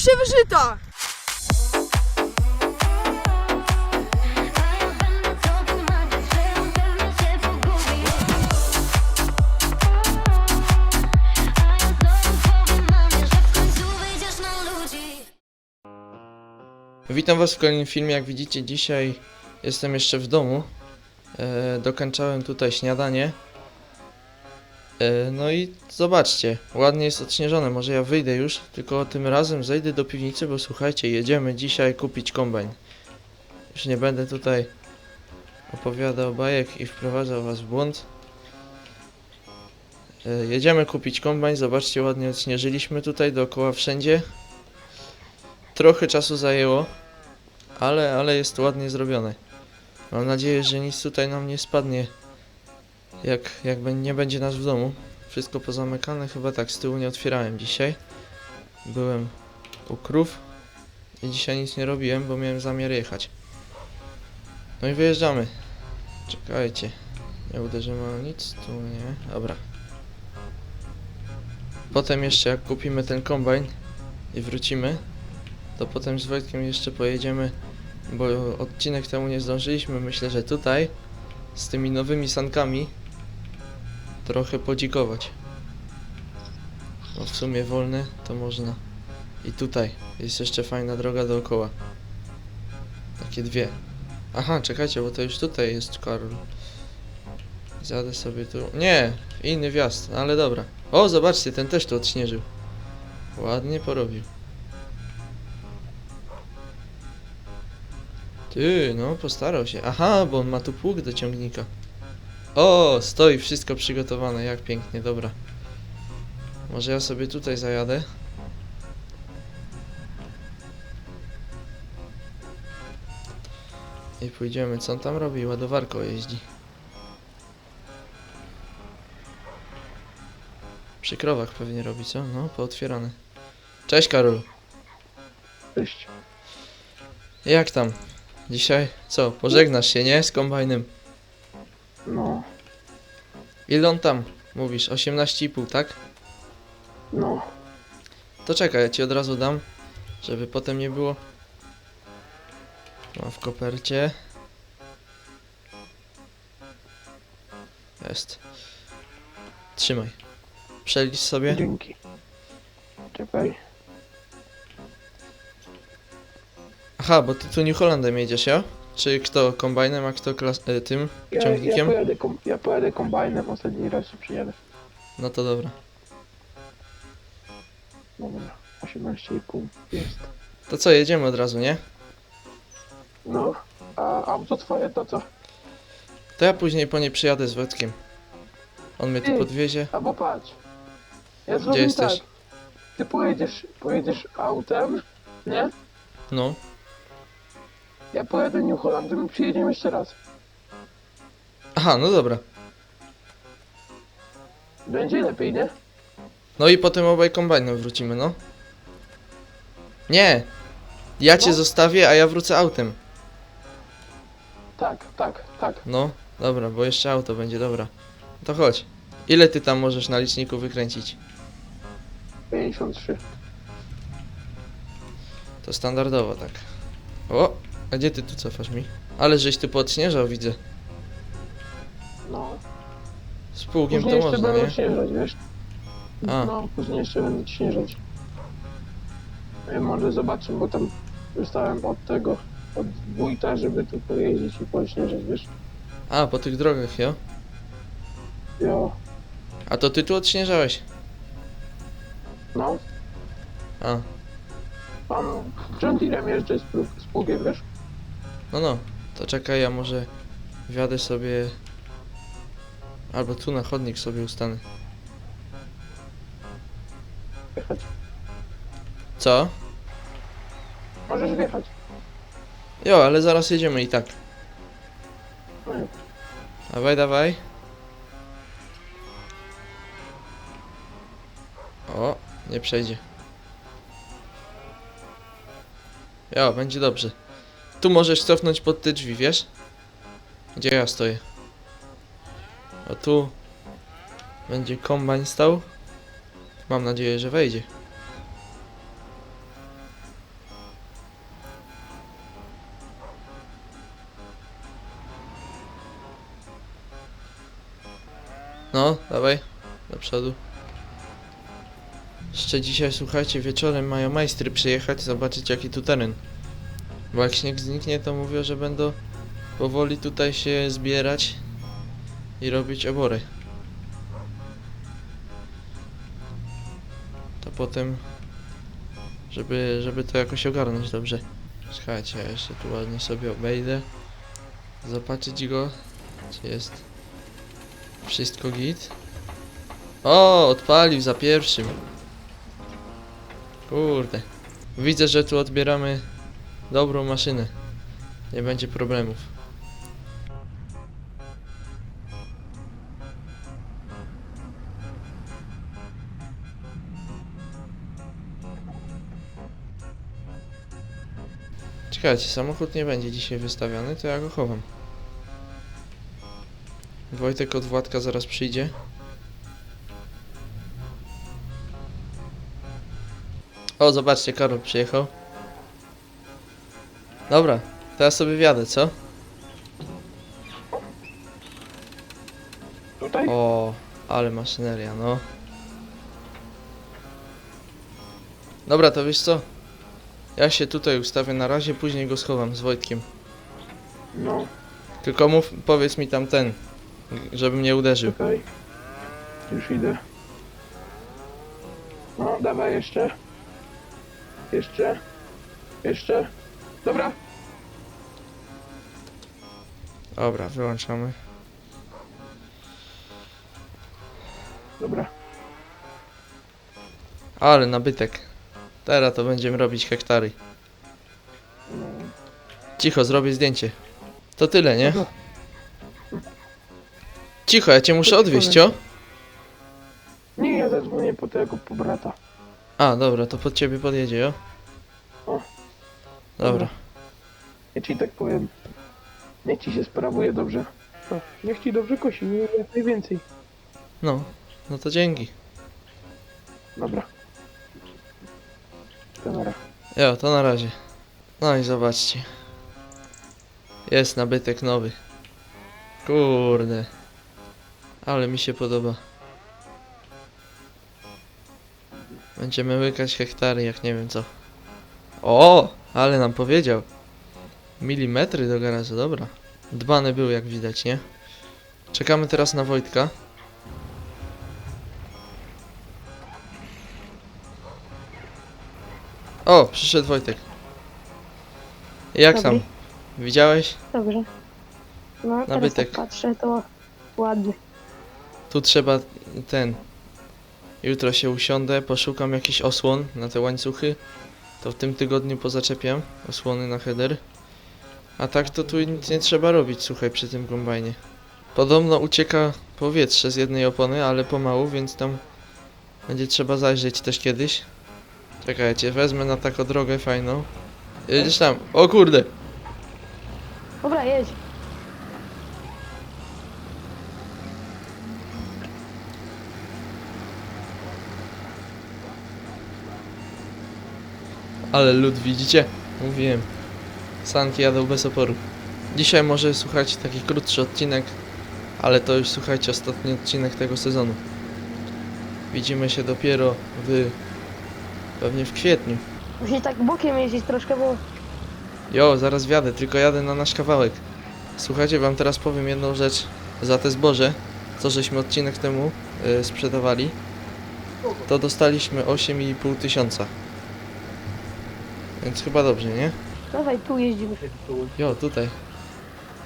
się wyżyta! Witam Was w kolejnym filmie. Jak widzicie, dzisiaj jestem jeszcze w domu. E, tutaj śniadanie. E, no i zobaczcie, ładnie jest odśnieżone. Może ja wyjdę już, tylko tym razem zejdę do piwnicy, bo słuchajcie, jedziemy dzisiaj kupić kombajn. Już nie będę tutaj opowiadał bajek i wprowadzał Was w błąd. E, jedziemy kupić kombajn. Zobaczcie, ładnie odśnieżyliśmy tutaj dookoła wszędzie. Trochę czasu zajęło ale, ale jest ładnie zrobione. Mam nadzieję, że nic tutaj nam nie spadnie, jak, jak nie będzie nas w domu. Wszystko pozamykane, chyba tak, z tyłu nie otwierałem dzisiaj. Byłem u krów i dzisiaj nic nie robiłem, bo miałem zamiar jechać. No i wyjeżdżamy. Czekajcie, nie uderzymy o nic, tu nie, dobra. Potem jeszcze jak kupimy ten kombajn i wrócimy, to potem z Wojtkiem jeszcze pojedziemy, bo odcinek temu nie zdążyliśmy. Myślę, że tutaj z tymi nowymi sankami trochę podzikować. Bo w sumie wolne to można. I tutaj jest jeszcze fajna droga dookoła. Takie dwie. Aha, czekajcie, bo to już tutaj jest Karol. Zjadę sobie tu. Nie, inny wjazd, ale dobra. O, zobaczcie, ten też tu odśnieżył. Ładnie porobił. Ty, no postarał się. Aha, bo on ma tu pług do ciągnika. O, stoi wszystko przygotowane, jak pięknie, dobra. Może ja sobie tutaj zajadę. I pójdziemy, co on tam robi? Ładowarką jeździ. Przy krowach pewnie robi, co? No, pootwierane. Cześć Karol. Cześć. Jak tam? Dzisiaj co? Pożegnasz się, nie? Z kombajnem. No, Ile on tam? Mówisz 18,5, tak? no. To czekaj, ja ci od razu dam, żeby potem nie było. Mam w kopercie. Jest. Trzymaj. Przelicz sobie. Dzięki. Czekaj. Aha, bo ty tu New Hollandem jedziesz, ja? Czy kto kombajnem, a kto klas- y, tym Ja, ja, ciągnikiem? pojadę kom, ja pojadę kombajnem, ostatni raz się przyjadę. No to dobra. Dobra, 18,5 jest. To co, jedziemy od razu, nie? No, a auto twoje to co? To ja później po nie przyjadę z Wojtkiem. On mnie tu podwiezie. Albo patrz. Ja zrobię jesteś? tak. Ty pojedziesz, pojedziesz autem, nie? No. Ja pojadę New Hollandem i przyjedziemy jeszcze raz. Aha, no dobra. Będzie lepiej, nie? No i potem obaj kombajnem wrócimy, no. Nie! Ja cię No. zostawię, a ja wrócę autem. Tak, tak, tak. No, dobra, bo jeszcze auto będzie, dobra. To chodź. Ile ty tam możesz na liczniku wykręcić? 53. To standardowo, tak. O, a gdzie ty tu cofasz mi? Ale żeś ty podśnieżał, widzę. No. Z pługiem Później to jeszcze można, będę nie? wiesz? A. No, później jeszcze będę śnieżać. E, Może zobaczymy, bo tam dostałem od tego, od wójta, żeby tu pojeździć i pośnieżać, wiesz? A, po tych drogach, jo? Jo, A to ty tu odśnieżałeś? no, A, pan John Deerem jeżdżę z, plug, z plugiem, wiesz? No no. To czekaj, ja może wjadę sobie... Albo tu na chodnik sobie ustanę. Wjechać. Co? Możesz wjechać. Jo, ale zaraz jedziemy i tak. Dawaj, dawaj. O, nie przejdzie. Jo, będzie dobrze. Tu możesz cofnąć pod te drzwi, wiesz? Gdzie ja stoję? A tu będzie kombajn stał. Mam nadzieję, że wejdzie. No, dawaj, do przodu. Jeszcze dzisiaj, słuchajcie, wieczorem mają majstry przyjechać, zobaczyć jaki tu teren. Bo jak śnieg zniknie, to mówią, że będą powoli tutaj się zbierać i robić obory. To potem, żeby, żeby to jakoś ogarnąć dobrze. Słuchajcie, ja jeszcze tu ładnie sobie obejdę. Zobaczyć go, czy jest wszystko git. O, odpalił za pierwszym. Kurde. Widzę, że tu odbieramy dobrą maszynę. Nie będzie problemów. Czekajcie, samochód nie będzie dzisiaj wystawiony, to ja go chowam. Wojtek od Władka zaraz przyjdzie. O, zobaczcie, Karol przyjechał. Dobra, teraz sobie wjadę, co? Tutaj? O, ale maszyneria, no. Dobra, to wiesz co? Ja się tutaj ustawię na razie, później go schowam z Wojtkiem. No, Tylko mów, powiedz mi tam ten, żebym nie uderzył. czekaj. Już idę. No, dawaj jeszcze. Jeszcze. Jeszcze. Dobra. Dobra, wyłączamy. Dobra. Ale nabytek. Teraz to będziemy robić hektary. Cicho, zrobię zdjęcie. To tyle, nie? Cicho, ja cię muszę odwieźć, o? Nie, ja zadzwonię po tego, po brata. A, dobra, to pod ciebie podjedzie? O. Dobra. Ja ci tak powiem. Niech ci się sprawuje dobrze. No, niech ci dobrze kosi, nie jak najwięcej. No, no to dzięki. Dobra. Kamera. Jo, to na razie. No i zobaczcie. Jest nabytek nowy. Kurde. Ale mi się podoba. Będziemy łykać hektary, jak nie wiem co. O, ale nam powiedział. Milimetry do garażu, dobra. Dbany był, jak widać, nie? Czekamy teraz na Wojtka. O, przyszedł Wojtek. Jak Dobry. tam? Widziałeś? Dobrze. No, teraz Nabytek. patrzę, to ładnie. Tu trzeba ten. Jutro się usiądę, poszukam jakiś osłon na te łańcuchy. To w tym tygodniu pozaczepiam osłony na header. A tak to tu nic nie trzeba robić, słuchaj, przy tym kombajnie. Podobno ucieka powietrze z jednej opony, ale pomału, więc tam będzie trzeba zajrzeć też kiedyś. Czekajcie, wezmę na taką drogę fajną. Jedziesz tam. O kurde! Dobra, jedź. Ale lud widzicie? Mówiłem. Sanki jadą bez oporu. Dzisiaj może słuchajcie taki krótszy odcinek, ale to już słuchajcie ostatni odcinek tego sezonu. Widzimy się dopiero w pewnie w kwietniu. Musisz tak bokiem jeździć troszkę, bo Jo, zaraz wjadę, tylko jadę na nasz kawałek. Słuchajcie, wam teraz powiem jedną rzecz. Za te zboże, co żeśmy odcinek temu y, sprzedawali, to dostaliśmy 8,5 tysiąca. Więc chyba dobrze, nie? dawaj tu jeździmy. Jo, tutaj.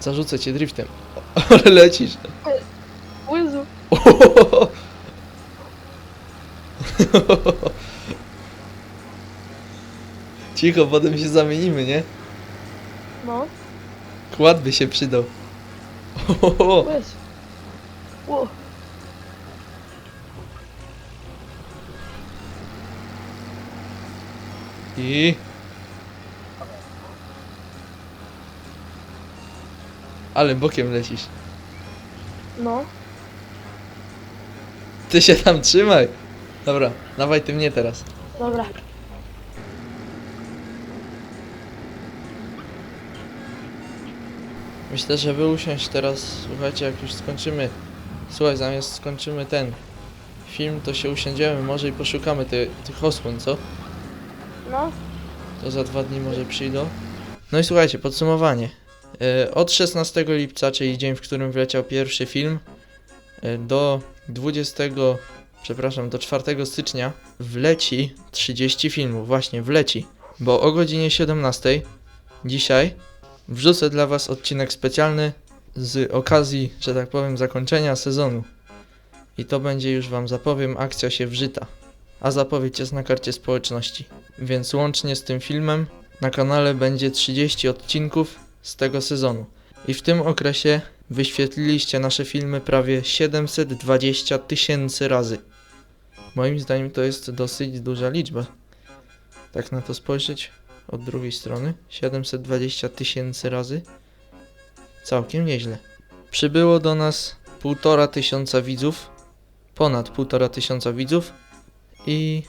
Zarzucę cię driftem. Ale lecisz. Łyzu. Cicho, potem się zamienimy, nie? No, Kład by się przydał. Ło. I... Ale bokiem lecisz. No, Ty się tam trzymaj. Dobra, dawaj ty mnie teraz. dobra. Myślę, że wy usiąść teraz, słuchajcie, jak już skończymy Słuchaj, zamiast skończymy ten film, to się usiądziemy może i poszukamy ty, tych osłon, co? No, To za dwa dni może przyjdą. No i słuchajcie, podsumowanie. E, Od 16 lipca, czyli dzień, w którym wleciał pierwszy film, e, do 20, przepraszam, do 4 stycznia wleci 30 filmów. Właśnie, wleci. Bo o godzinie 17 dzisiaj wrzucę dla Was odcinek specjalny z okazji, że tak powiem, zakończenia sezonu. I to będzie już Wam zapowiem, akcja się wrzyta. A zapowiedź jest na karcie społeczności. Więc łącznie z tym filmem na kanale będzie 30 odcinków z tego sezonu. I w tym okresie wyświetliliście nasze filmy prawie 720 tysięcy razy. Moim zdaniem to jest dosyć duża liczba. Tak na to spojrzeć od drugiej strony. 720 tysięcy razy. Całkiem nieźle. Przybyło do nas półtora tysiąca widzów. Ponad półtora tysiąca widzów. I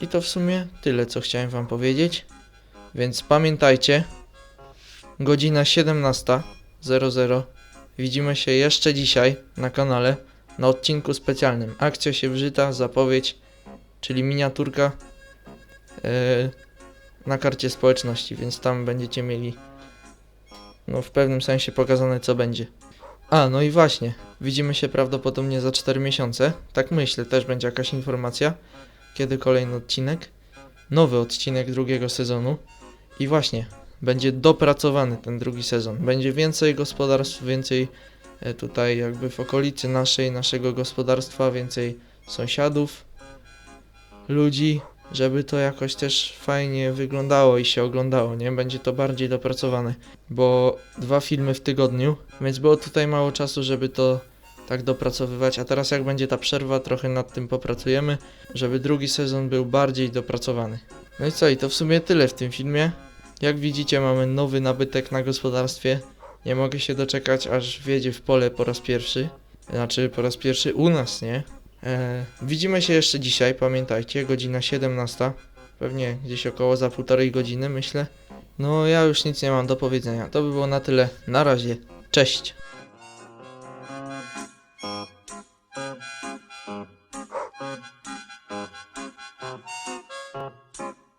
i to w sumie tyle, co chciałem Wam powiedzieć. Więc pamiętajcie, godzina 17.00. Widzimy się jeszcze dzisiaj na kanale na odcinku specjalnym. Akcja się wrzyta, zapowiedź, czyli miniaturka yy, na karcie społeczności, więc tam będziecie mieli no w pewnym sensie pokazane co będzie. A, no i właśnie, widzimy się prawdopodobnie za 4 miesiące. Tak myślę, też będzie jakaś informacja kiedy kolejny odcinek. Nowy odcinek drugiego sezonu. I właśnie, będzie dopracowany ten drugi sezon. Będzie więcej gospodarstw, więcej e, tutaj jakby w okolicy naszej, naszego gospodarstwa, więcej sąsiadów, ludzi, żeby to jakoś też fajnie wyglądało i się oglądało, nie? Będzie to bardziej dopracowane, bo dwa filmy w tygodniu, więc było tutaj mało czasu, żeby to tak dopracowywać, a teraz jak będzie ta przerwa, trochę nad tym popracujemy, żeby drugi sezon był bardziej dopracowany. No i co, i to w sumie tyle w tym filmie. Jak widzicie, mamy nowy nabytek na gospodarstwie. Nie mogę się doczekać, aż wjedzie w pole po raz pierwszy. Znaczy, po raz pierwszy u nas, nie? Eee, widzimy się jeszcze dzisiaj, pamiętajcie, godzina 17. Pewnie gdzieś około za półtorej godziny, myślę. No, ja już nic nie mam do powiedzenia. To by było na tyle. Na razie. Cześć.